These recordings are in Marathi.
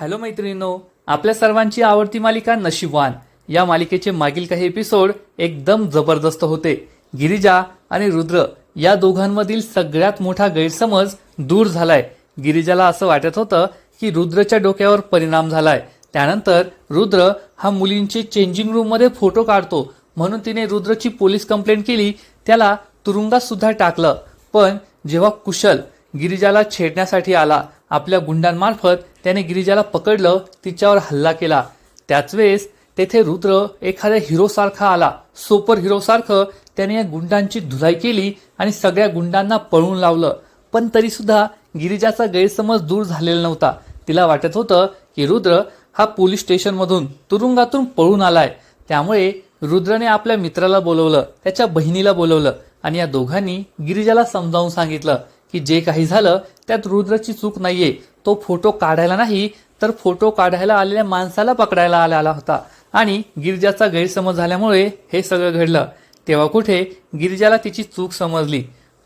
हॅलो मैत्रिणींनो आपल्या सर्वांची आवडती मालिका नशीबवान या मालिकेचे मागील काही एपिसोड एकदम जबरदस्त होते. गिरिजा आणि रुद्र या दोघांमधील सगळ्यात मोठा गैरसमज दूर झालाय. गिरिजाला असं वाटत होतं की रुद्रच्या डोक्यावर परिणाम झालाय. त्यानंतर रुद्र हा मुलींचे चेंजिंग रूममध्ये फोटो काढतो. म्हणून तिने रुद्रची पोलीस कंप्लेंट केली. त्याला तुरुंगात सुद्धा टाकलं. पण जेव्हा कुशल गिरिजाला छेडण्यासाठी आला आपल्या गुंडांमार्फत त्याने गिरिजाला पकडलं तिच्यावर हल्ला केला. त्याच वेळेस तेथे रुद्र एखाद्या हिरोसारखा आला. सुपर हिरोसारखं त्याने या गुंडांची धुलाई केली आणि सगळ्या गुंडांना पळून लावलं. पण तरीसुद्धा गिरिजाचा गैरसमज दूर झालेला नव्हता. तिला वाटत होतं की रुद्र हा पोलीस स्टेशनमधून तुरुंगातून पळून आलाय. त्यामुळे रुद्रने आपल्या मित्राला बोलवलं त्याच्या बहिणीला बोलवलं आणि या दोघांनी गिरिजाला समजावून सांगितलं. की जे काही झालं त्यात रुद्रची चूक नाहीये. तो फोटो काढायला नाही तर फोटो काढायला आलेल्या माणसाला पकडायला आला होता. आणि गिरिजाचा गैरसमज झाल्यामुळे हे सगळं घडलं. तेव्हा कुठे गिरिजाला तिची चूक समजली.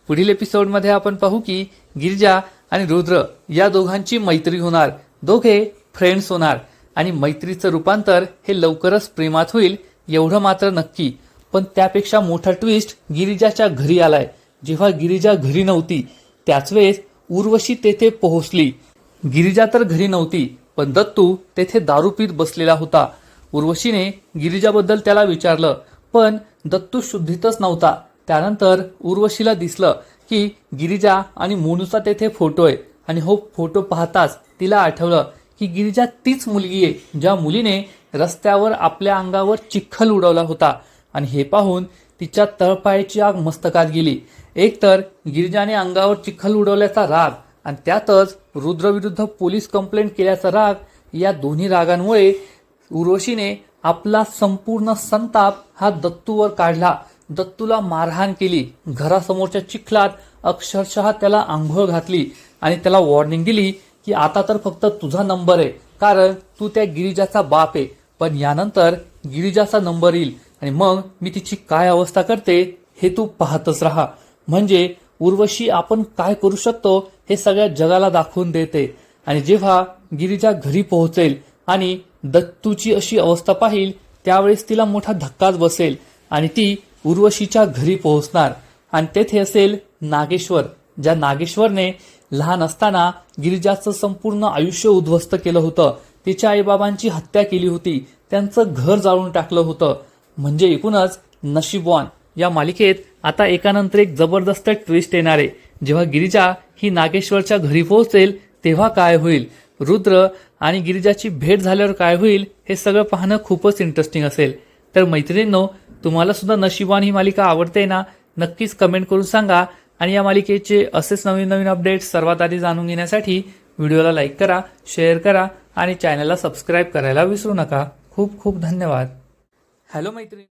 पुढील एपिसोडमध्ये आपण पाहू की गिरिजा आणि रुद्र या दोघांची मैत्री होणार. दोघे फ्रेंड्स होणार. आणि मैत्रीचं रूपांतर हे लवकरच प्रेमात होईल एवढं मात्र नक्की. पण त्यापेक्षा मोठा ट्विस्ट गिरिजाच्या घरी आलाय. जेव्हा गिरिजा घरी नव्हती त्याच वेळेस उर्वशी तेथे पोहोचली. गिरिजा तर घरी नव्हती पण दत्तू तेथे दारू पीत बसलेला होता. उर्वशीने गिरिजाबद्दल त्याला विचारलं पण दत्तू शुद्धीतच नव्हता. त्यानंतर उर्वशीला दिसलं की गिरिजा आणि मोनूचा तेथे फोटो आहे आणि हो फोटो पाहताच तिला आठवलं की गिरिजा तीच मुलगी आहे ज्या मुलीने रस्त्यावर आपल्या अंगावर चिखल उडवला होता. आणि हे पाहून तिच्या तळपायाची आग मस्तकात गेली. एकतर गिरिजाने अंगावर चिखल उडवल्याचा राग आणि त्यातच रुद्रविरुद्ध पोलीस कंप्लेंट केल्याचा राग या दोन्ही रागांमुळे उर्वशीने आपला संपूर्ण संताप हा दत्तूवर काढला. दत्तूला मारहाण केली. घरासमोरच्या चिखलात अक्षरशः त्याला आंघोळ घातली आणि त्याला वॉर्निंग दिली की आता तर फक्त तुझा नंबर आहे. कारण तू त्या गिरिजाचा बाप आहे. पण यानंतर गिरिजाचा नंबर येईल. आणि मग मी तिची काय अवस्था करते हे तू पाहतच राहा. म्हणजे उर्वशी आपण काय करू शकतो हे सगळ्या जगाला दाखवून देते. आणि जेव्हा गिरीजा घरी पोहोचेल आणि दत्तूची अशी अवस्था पाहिल त्यावेळेस तिला मोठा धक्काच बसेल आणि ती उर्वशीच्या घरी पोहोचणार. आणि तेथे असेल नागेश्वर ज्या नागेश्वरने लहान असताना गिरिजाचं संपूर्ण आयुष्य उद्ध्वस्त केलं होतं. तिच्या आईबाबांची हत्या केली होती. त्यांचं घर जाळून टाकलं होतं. म्हणजे एकूणच नशीबवान. या मालिकेत आता एकानंतर एक जबरदस्त ट्विस्ट येणार आहे. जेव्हा गिरिजा ही नागेश्वरच्या घरी पोहोचेल तेव्हा काय होईल? रुद्र आणि गिरिजाची भेट झाल्यावर काय होईल? हे सगळं पाहणं खूपच इंटरेस्टिंग असेल. तर मैत्रिणींनो तुम्हाला सुद्धा नशीबवान ही मालिका आवडते ना? नक्कीच कमेंट करून सांगा. आणि या मालिकेचे असेच नवीन नवीन अपडेट्स सर्वात आधी जाणून घेण्यासाठी व्हिडिओला लाईक करा शेअर करा आणि चॅनलला सबस्क्राईब करायला विसरू नका. खूप खूप धन्यवाद. हॅलो मैत्रिणी.